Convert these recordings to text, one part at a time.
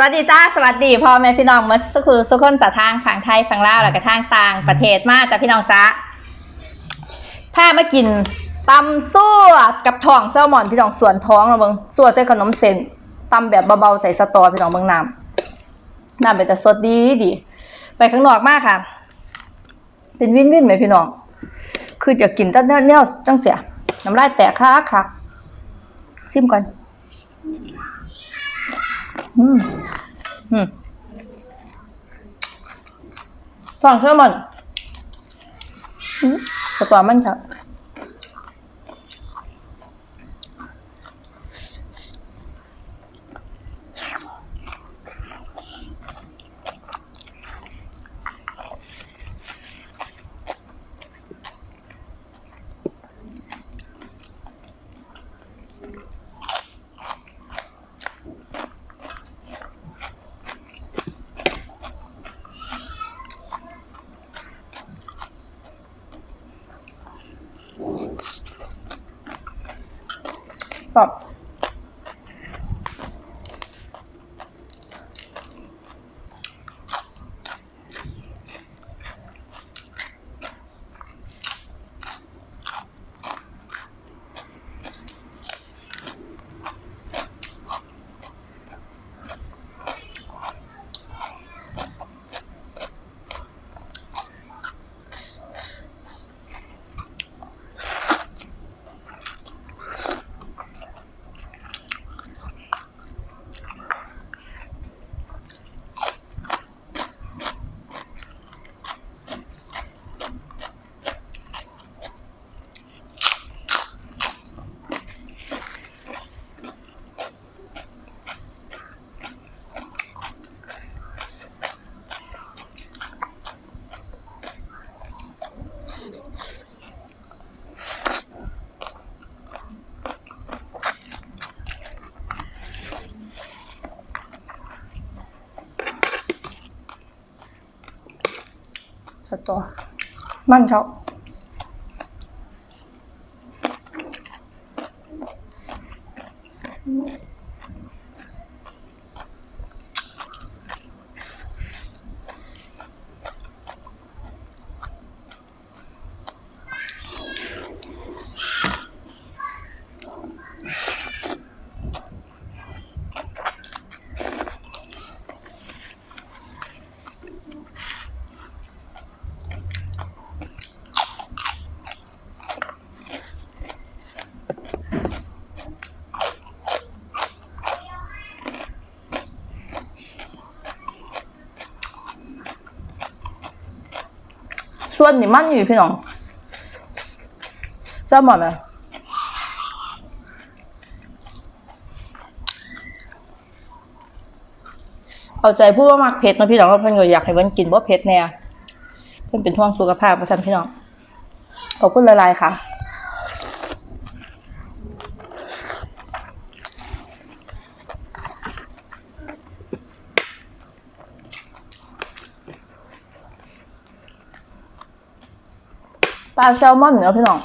วัสดีจ้าสวัสดีพ่อแม่พี่น้องมาสุขุสุขคนจากทางฝั่งไทยฝั่งลาวแล้วก็ทางต่างประเทศมาจ้าพี่น้องจ้าพามากินตำซั่วกับทองแซลมอนพี่น้องส่วนท้องเราเบิ่งส่วนใส่ขนมเส้นตำแบบเบาๆใส่สตอพี่น้องเบิ่งน้ำน้ำเป็นแต่สดดีดีไปข้างนอกมากค่ะ เป็นวินวินไหมพี่น้อง คืออยากกินแต่แนวๆจังเสียน้ำลายแตกค่ะค่ะซิมก่อน อืมอืมสองเชื่อมันอืมแต่ตัวมันจะกรอบ ส ตอมั นชอบส่วนนี่มันอยู่พี่น้องแซลมาไหมเอาใจพูดว่ามักเผ็ดนะพี่น้องเพราะเพิ่นก็อยากให้เพิ่นกินบ่เผ็ดแน่เพิ่นเป็นห่วงสุขภาพประชันพี่น้องขอบคุณหลายๆค่ะ ปลาแซลมอนเนาะพี่น้อง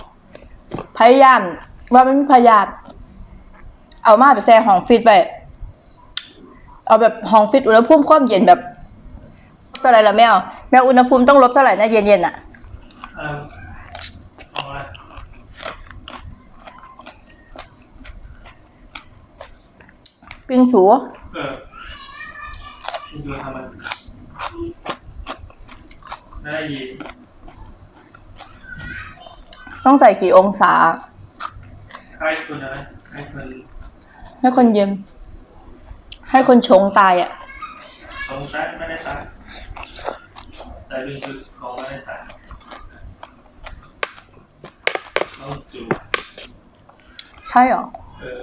พยายามว่ามันมีพยาธิเอามาไปแช่ห้องฟิตไปเอาแบบห้องฟิตอุณหภูมิความเย็นแบบเท่าไหร่ละแมวแมวอุณหภูมิต้องลบเท่าไหร่นะเย็นๆอะเอะปิ้งชูเออดูทำมันได้ยิน ต้องใส่กี่องศาใครคุณนะใครคุณให้คนเย็นให้คนชงตายอะสงสัยไม่ได้ตายใส่เป็นชุดของไม่ได้ตายต้องจูบใช่เหรอ เออ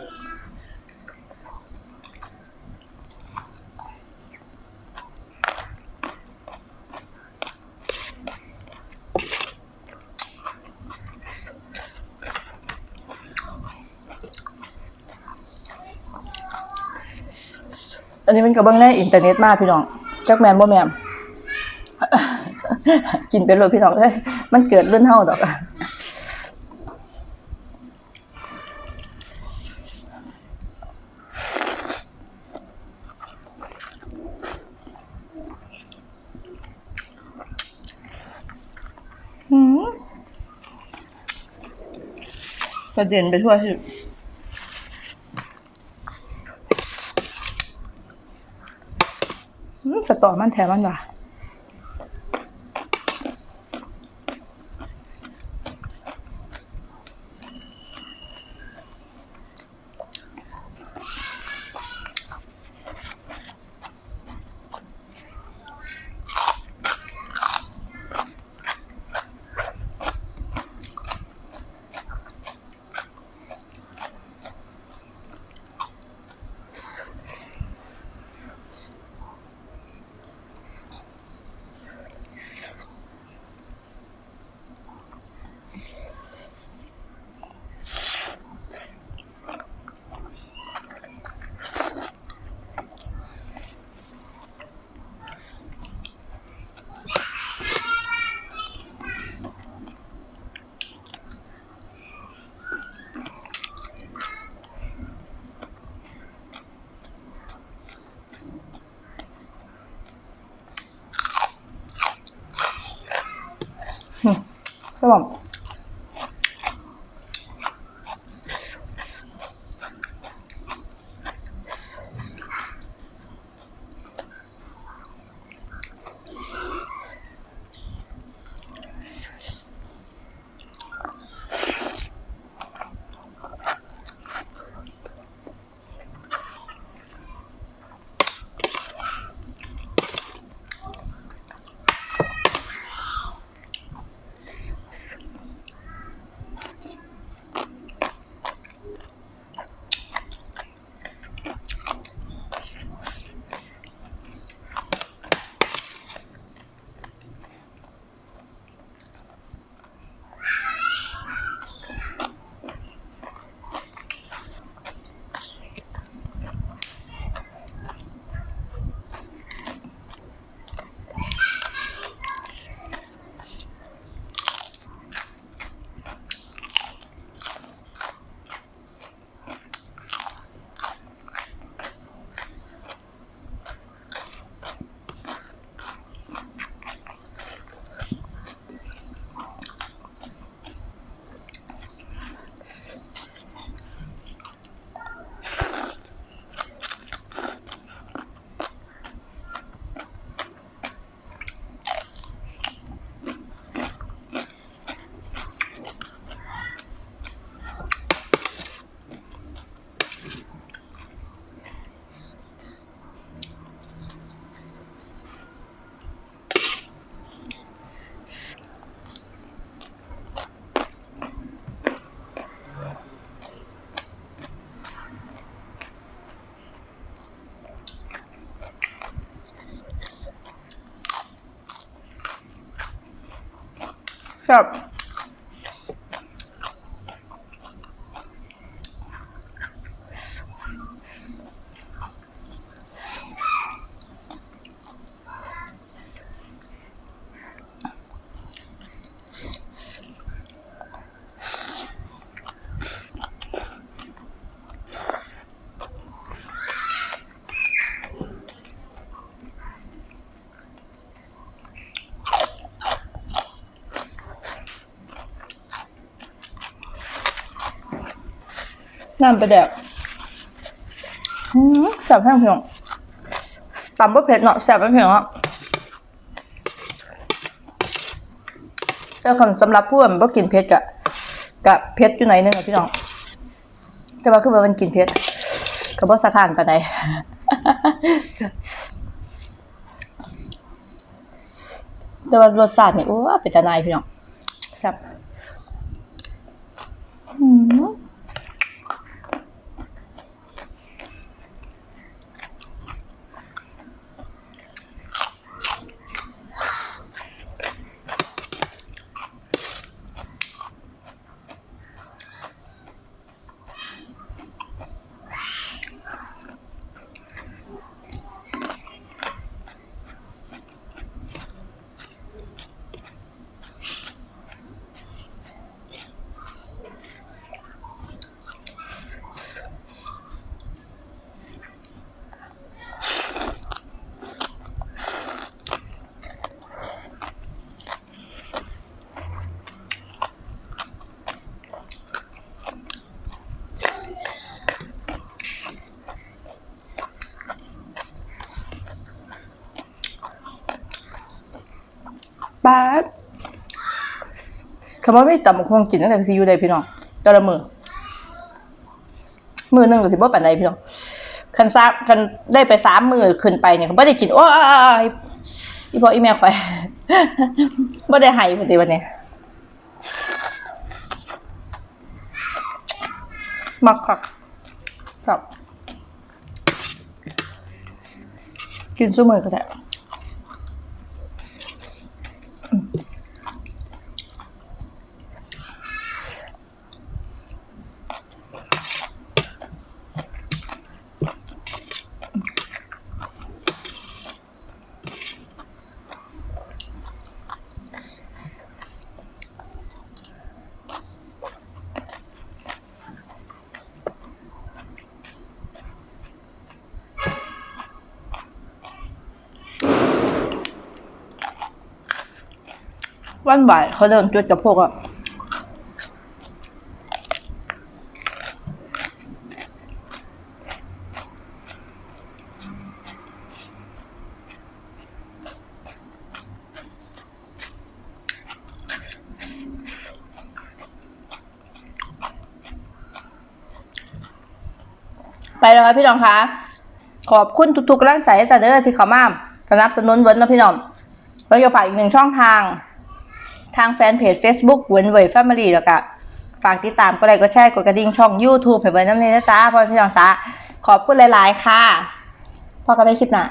ันนี้มันกับเบื้องในอินเทอร์เน็ตมากพี่น้องจักแมนบ่แมนกินเป็นรถพี่น้องเอ้ยมันเกิดเลื่อนเท่าดอกกระเด็นไปทั่วที่ สตอมันแถมมันว่ะ ใช่ป่ะ น้ำไปแดกแซ่บแห้งเพียงตำบ่เผ็ดเนาะแซ่บแห้งเพียงอะแต่คำสำหรับผู้แบบบ่กินเผ็ดกะกะเผ็ดอยู่ไหนนึงอะพี่น้อง แต่ว่าคือว่ามันกินเผ็ดก็บ่สะท้านไปานแต่ว่ารสชาตินี่โอ้เป็นตาหนายพี่น้องแซ่บอืม อ คำว่าไม่ต่ำคงกินตั้งแต่ซีอยู่ได้พี่น้องแต่ละมือมือหนึงก็สิบ่ปานใดพี่น้องคันซาคันได้ไปสามมือขึ้นไปเนี่ยเขาบ่ได้กินโอ้ยอีพ่ออีแม่ข่อยบ่ได้ห้พุ่นติวันนี้มักคักครับกินซุมือก็ได้ วันบ่ายเขาเดินจุดกับพวกอะไปแล้วค่ะพี่น้องคะขอบคุณทุกๆกำลังใจจากเด้อที่เขามาสนับสนุนเวิร์นนะพี่น้องเราจะฝากอีกหนึ่งช่องทาง ทางแฟนเพจ Facebook เวนเวยแฟมิลี่แล้วก็ฝากติดตามก็ไลค์ก็แชร์กดกระดิ่งช่อง YouTube ให้เบิร์นน้ำเนยนะจ๊ะพ่อพี่น้องจ๊ะขอบคุณหลาย ๆ ค่ะพอกันได้คลิปหน้า